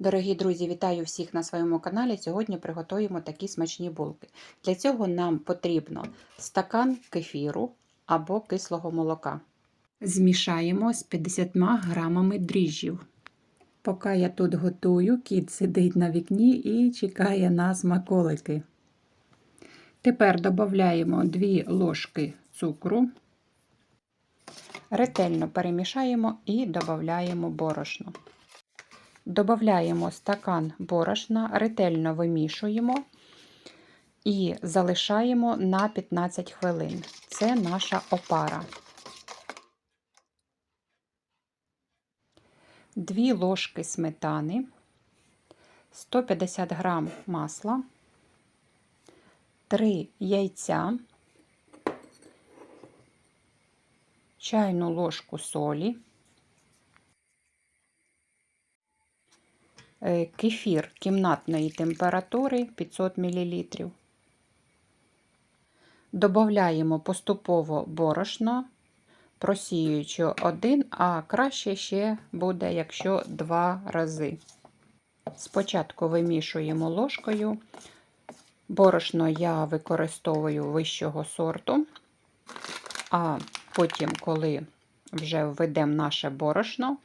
Дорогі друзі, вітаю всіх на своєму каналі. Сьогодні приготуємо такі смачні булки. Для цього нам потрібно стакан кефіру або кислого молока. Змішаємо з 50 грамами дріжджів. Поки я тут готую, кіт сидить на вікні і чекає на смаколики. Тепер додаємо 2 ложки цукру. Ретельно перемішаємо і додаємо борошно. Додаємо стакан борошна, ретельно вимішуємо і залишаємо на 15 хвилин. Це наша опара. 2 ложки сметани, 150 грам масла, 3 яйця, чайну ложку солі. Кефір кімнатної температури 500 мл. Додаємо поступово борошно, просіюючи один, а краще ще буде, якщо два рази. Спочатку вимішуємо ложкою. Борошно я використовую вищого сорту, а потім, коли вже введемо наше борошно,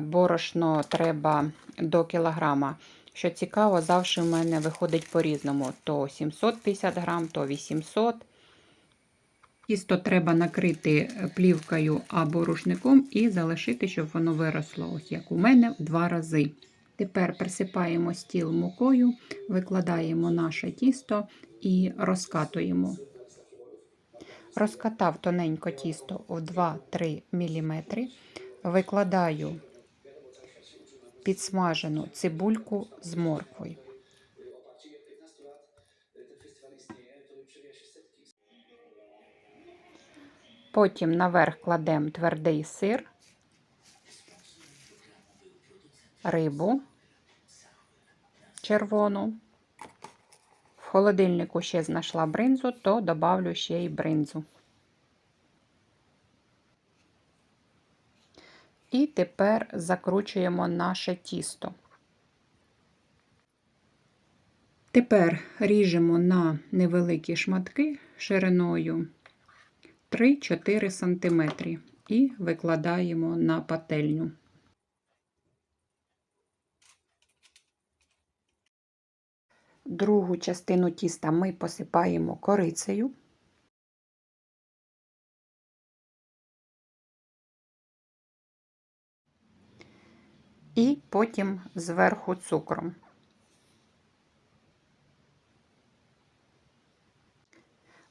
борошно треба до кілограма. Що цікаво, завжди в мене виходить по-різному: то 750 грам, то 800. Тісто треба накрити плівкою або рушником і залишити, щоб воно виросло, ось як у мене, в два рази. Тепер присипаємо стіл мукою, викладаємо наше тісто і розкатуємо. Розкатав тоненько тісто у 2-3 мм, викладаю підсмажену цибульку з морквою. Потім наверх кладемо твердий сир, рибу червону. В холодильнику ще знайшла бринзу, то добавлю ще й бринзу. І тепер закручуємо наше тісто. Тепер ріжемо на невеликі шматки шириною 3-4 см і викладаємо на пательню. Другу частину тіста ми посипаємо корицею. І потім зверху цукром.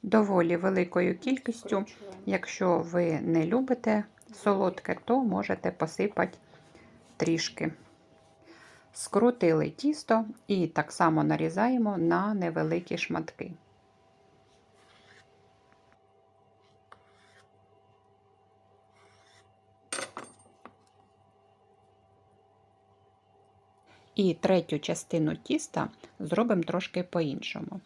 Доволі великою кількістю, якщо ви не любите солодке, то можете посипати трішки. Скрутили тісто і так само нарізаємо на невеликі шматки. І третю частину тіста зробимо трошки по-іншому.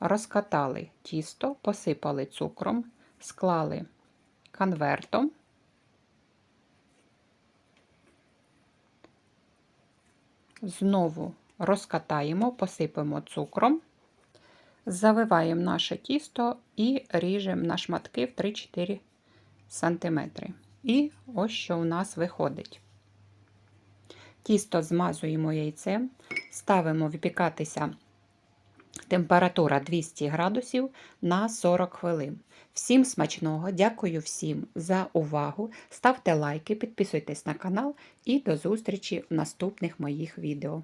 Розкатали тісто, посипали цукром, склали конвертом. Знову розкатаємо, посипемо цукром, завиваємо наше тісто і ріжемо на шматки в 3-4 см. І ось що у нас виходить. Тісто змазуємо яйцем, ставимо випікатися температура 200 градусів на 40 хвилин. Всім смачного, дякую всім за увагу. Ставте лайки, підписуйтесь на канал і до зустрічі в наступних моїх відео.